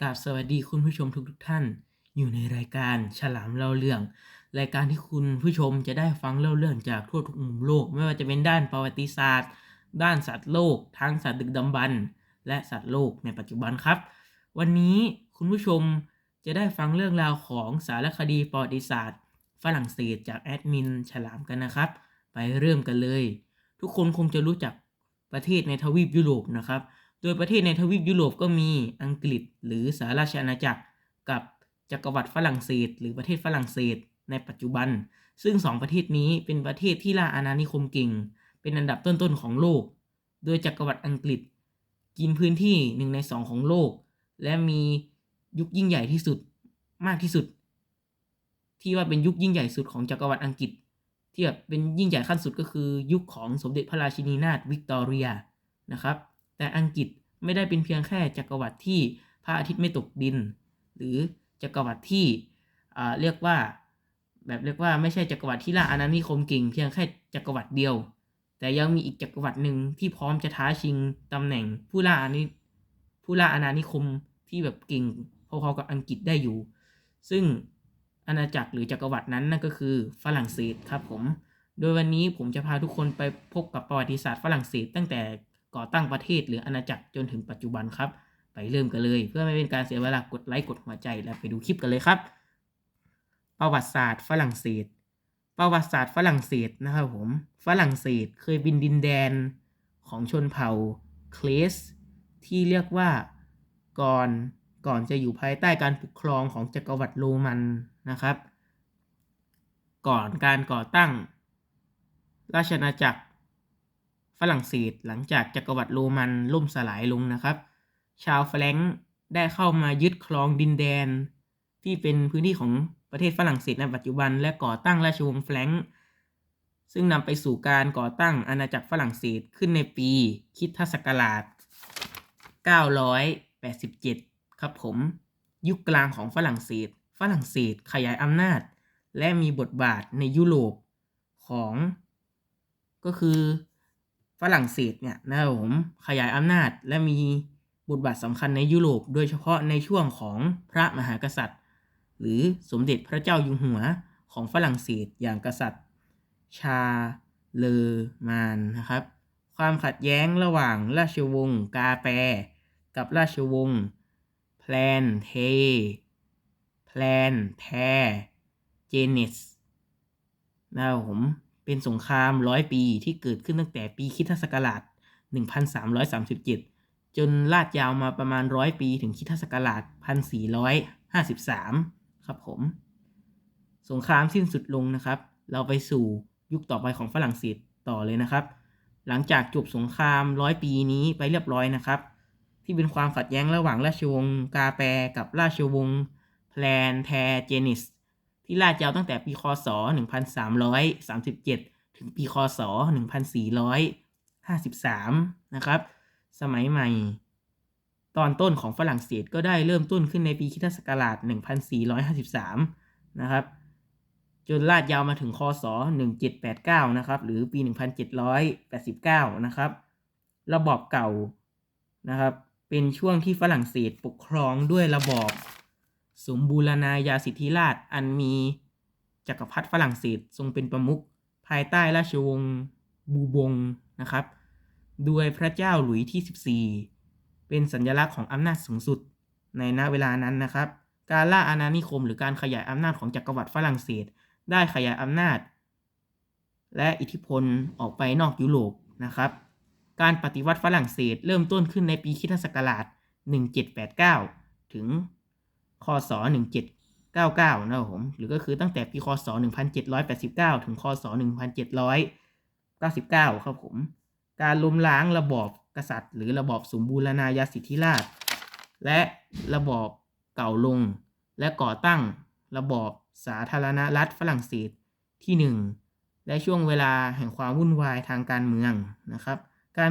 กราบสวัสดีคุณผู้ชมทุกๆท่าน อยู่ในรายการฉลามเล่าเรื่อง รายการที่คุณผู้ชมจะได้ฟังเล่าเรื่องจากทั่วทุกมุมโลก ไม่ว่าจะเป็นด้านประวัติศาสตร์ ด้านสัตว์โลก ทั้งสัตว์ดึกดำบรรพ์และสัตว์โลกในปัจจุบันครับ วันนี้คุณผู้ชมจะได้ฟังเรื่องราวของสารคดีประวัติศาสตร์ ฝรั่งเศสจากแอดมินฉลามกันนะครับ ไปเริ่มกันเลย ทุกคนคงจะรู้จักประเทศในทวีปยุโรปนะครับ โดยประเทศในทวีปยุโรปก็มีอังกฤษหรือสหราชอาณาจักร กับจักรวรรดิฝรั่งเศส หรือประเทศฝรั่งเศส ในปัจจุบัน ซึ่งสองประเทศนี้เป็นประเทศที่ล่าอาณานิคมเก่ง เป็นอันดับต้นๆของโลก โดยจักรวรรดิอังกฤษ กินพื้นที่หนึ่งในสองของโลก และมียุคยิ่งใหญ่ที่สุดมากที่สุด ที่ว่าเป็นยุคยิ่งใหญ่สุดของจักรวรรดิอังกฤษที่แบบเป็นยิ่งใหญ่ขั้นสุดก็คือยุคของสมเด็จพระราชินีนาถวิกตอเรียนะครับ แต่อังกฤษไม่ได้เป็นเพียงแค่จักรวรรดิที่พระอาทิตย์ไม่ตกดิน หรือจักรวรรดิที่เรียกว่าแบบเรียกว่าไม่ใช่จักรวรรดิที่ล่าอาณานิคมเก่งเพียงแค่จักรวรรดิเดียว แต่ยังมีอีกจักรวรรดิหนึ่งที่พร้อมจะท้าชิงตำแหน่งผู้ล่าอาณานิผู้ล่าอาณานิคมที่แบบเก่งพอๆกับอังกฤษได้อยู่ ซึ่งอาณาจักรหรือจักรวรรดินั้นนั่นก็คือฝรั่งเศสครับผม โดยวันนี้ผมจะพาทุกคนไปพบกับประวัติศาสตร์ฝรั่งเศสตั้งแต่ ก่อตั้งประเทศหรืออาณาจักรจนถึงปัจจุบันครับ ไปเริ่มกันเลย เพื่อไม่เป็นการเสียเวลากดไลค์กดหัวใจแล้วไปดูคลิปกันเลยครับ ประวัติศาสตร์ฝรั่งเศส ประวัติศาสตร์ฝรั่งเศสนะครับผม ฝรั่งเศสเคยเป็นดินแดนของชนเผ่าเคลสที่เรียกว่าก่อนก่อนจะอยู่ภายใต้การปกครองของจักรวรรดิโรมันนะครับ ก่อนการก่อตั้ง ราชอาณาจักร ฝรั่งเศสหลังจากจักรวรรดิโรมันล่มสลายลงนะครับ ชาวแฟรงก์ได้เข้ามายึดครองดินแดน ที่เป็นพื้นที่ของประเทศฝรั่งเศสในปัจจุบัน และก่อตั้งราชวงศ์แฟรงก์ซึ่งนำไปสู่การก่อตั้งอาณาจักรฝรั่งเศสขึ้นในปีคริดศักราช 987 ครับผม ยุคกลางของฝรั่งเศส ฝรั่งเศสขยายอำนาจ และมีบทบาทในยุโรปของ ก็คือ ฝรั่งเศสเนี่ยนะครับผมขยายอำนาจและมีบทบาทสำคัญในยุโรป โดยเฉพาะในช่วงของพระมหากษัตริย์ หรือสมเด็จพระเจ้าอยู่หัวของฝรั่งเศสอย่างกษัตริย์ ชาเลอมานนะครับ ความขัดแย้งระหว่างราชวงศ์กาแปกับราชวงศ์แพลนเทแพลนแทเจเนสนะครับผม เป็นสงครามร้อยปีที่เกิดขึ้นตั้งแต่ปีคริสตศักราช 1337 จนลาดยาวมาประมาณร้อยปีถึงคริสตศักราช 1453 ครับผม สงครามสิ้นสุดลงนะครับ เราไปสู่ยุคต่อไปของฝรั่งเศสต่อเลยนะครับ หลังจากจบสงครามร้อยปีนี้ไปเรียบร้อยนะครับ ที่เป็นความขัดแย้งระหว่างราชวงศ์กาแปกับราชวงศ์แพลนแทเจนิส ที่ลาดยาวตั้งแต่ปีคศ 1337 ถึงปีคศ 1453 นะครับ สมัยใหม่ ตอนต้นของฝรั่งเศสก็ได้เริ่มต้นขึ้นในปีคริสตศักราช 1453 นะครับ จนลาดยาวมาถึงคศ 1789 นะครับ หรือปี 1789 นะครับ ระบอบเก่านะครับ เป็นช่วงที่ฝรั่งเศสปกครองด้วยระบอบ สมบูรณาญาสิทธิราชอันมีจักรพรรดิฝรั่งเศสทรงเป็นประมุขภายใต้ราชวงศ์บูบงนะครับโดยพระเจ้าหลุยส์ที่ 14 เป็นสัญลักษณ์ของอำนาจสูงสุดในณเวลานั้นนะครับ การล่าอาณานิคมหรือการขยายอำนาจของจักรวรรดิฝรั่งเศส ได้ขยายอำนาจ และอิทธิพลออกไปนอกยุโรปนะครับ การปฏิวัติฝรั่งเศสเริ่มต้นขึ้นในปีคริสตศักราช1789 ถึง คศ 1799 นะครับผม หรือก็คือตั้งแต่ปีคศ 1789 ถึงคศ 1799 ครับผม การล้มล้างระบอบกษัตริย์ หรือระบอบสมบูรณาญาสิทธิราช และระบอบเก่าลง และก่อตั้งระบอบสาธารณรัฐฝรั่งเศสที่ 1 และช่วงเวลาแห่งความวุ่นวายทางการเมืองนะครับ การ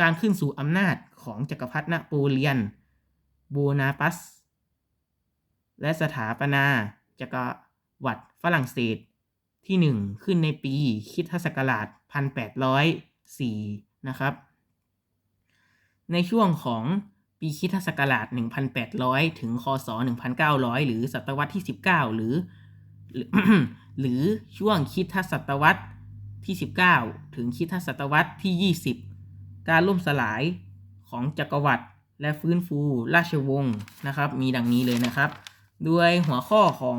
การขึ้นสู่อำนาจของจักรพรรดินโปเลียน โบนาปัส และสถาปนาจักรวรรดิฝรั่งเศสที่ 1 ขึ้นในปีคริสตศักราช 1804 นะครับ ในช่วงของปีคริสตศักราช 1800 ถึง คศ 1900 หรือศตวรรษที่ 19 หรือ หรือหรือช่วงคิดทศตวรรษที่ 19 ถึงคิดทศตวรรษที่ 20 การล่มสลายของจักรวรรดิและฟื้นฟูราชวงศ์นะครับ มีดังนี้เลยนะครับ ด้วยหัวข้อของ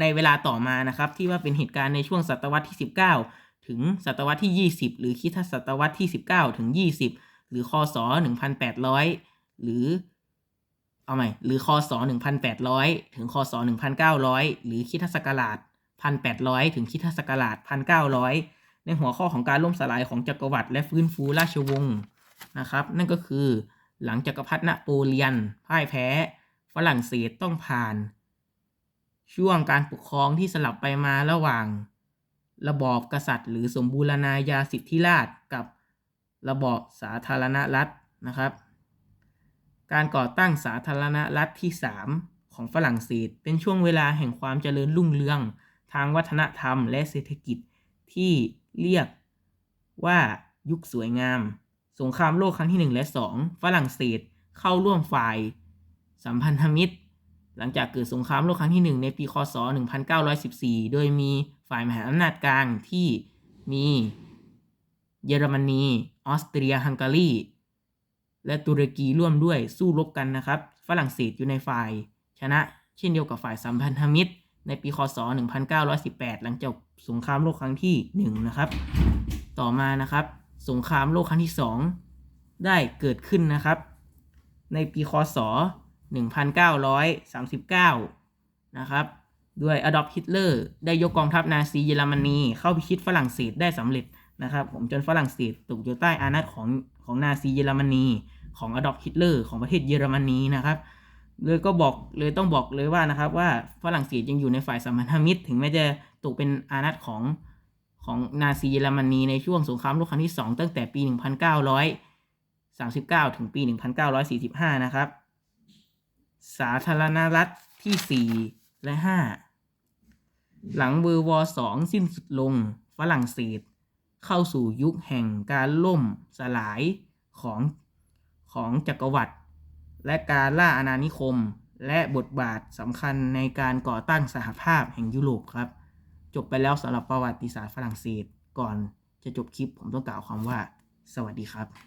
ในเวลาต่อมานะครับ ที่ว่าเป็นเหตุการณ์ในช่วงศตวรรษที่ 19 ถึงศตวรรษที่ 20 หรือคิดศตวรรษที่ 19 ถึง 20 หรือคศ 1800 หรือเอาใหม่หรือคศ 1800 ถึงคศ 1900 หรือคิดศักราช 1800 ถึงคิดศักราช 1900 ในหัวข้อของการล่มสลายของจักรวรรดิและฟื้นฟูราชวงศ์นะครับ นั่นก็คือหลังจักรพรรดินโปเลียนพ่ายแพ้ ฝรั่งเศสต้องผ่าน ช่วงการปกครองที่สลับไปมาระหว่าง ระบอบกษัตริย์ หรือสมบูรณาญาสิทธิราชกับระบอบสาธารณรัฐนะครับ การก่อตั้งสาธารณรัฐที่ 3 ของฝรั่งเศส เป็นช่วงเวลาแห่งความเจริญรุ่งเรือง ทางวัฒนธรรมและเศรษฐกิจที่เรียกว่ายุคสวยงาม สงครามโลกครั้งที่ 1 และ 2 ฝรั่งเศสเข้าร่วมฝ่าย สัมพันธมิตร หลังจากเกิดสงครามโลกครั้งที่ 1 ในปีคศ 1914 โดยมีฝ่ายมหาอำนาจกลางที่มีเยอรมนีออสเตรียฮังการีและตุรกีร่วมด้วยสู้รบกันนะครับ ฝรั่งเศสอยู่ในฝ่าย ชนะเช่นเดียวกับฝ่ายสัมพันธมิตร ในปีคศ 1918 หลังจากสงครามโลกครั้งที่ 1 นะครับ ต่อมานะครับ สงครามโลกครั้งที่ 2 ได้เกิดขึ้นนะครับ ในปีคศ 1939 นะครับ ด้วยอดอล์ฟฮิตเลอร์ได้ยกกองทัพนาซีเยอรมนี เข้าพิชิตฝรั่งเศสได้สำเร็จนะครับ ผมจนฝรั่งเศสตกอยู่ใต้อานัตของของนาซีเยอรมนี ของอดอล์ฟฮิตเลอร์ของประเทศเยอรมนีนะครับเลยก็บอกเลยต้องบอกเลยว่านะครับว่าฝรั่งเศสยังอยู่ในฝ่ายสัมพันธมิตร ถึงแม้จะตกเป็นอานัตของของนาซีเยอรมนีในช่วงสงครามโลกครั้งที่ 2 ตั้งแต่ปี 1939 ถึงปี 1945 นะครับ สาธารณรัฐที่ 4 และ 5 หลังเวอร์วอสองสิ้นสุดลงฝรั่งเศส เข้าสู่ยุคแห่งการล่มสลายของของจักรวรรดิและการล่าอาณานิคม และบทบาทสำคัญในการก่อตั้งสหภาพแห่งยุโรปครับ จบไปแล้วสำหรับประวัติศาสตร์ฝรั่งเศสก่อนจะจบคลิปผมต้องกล่าวความว่า สวัสดีครับ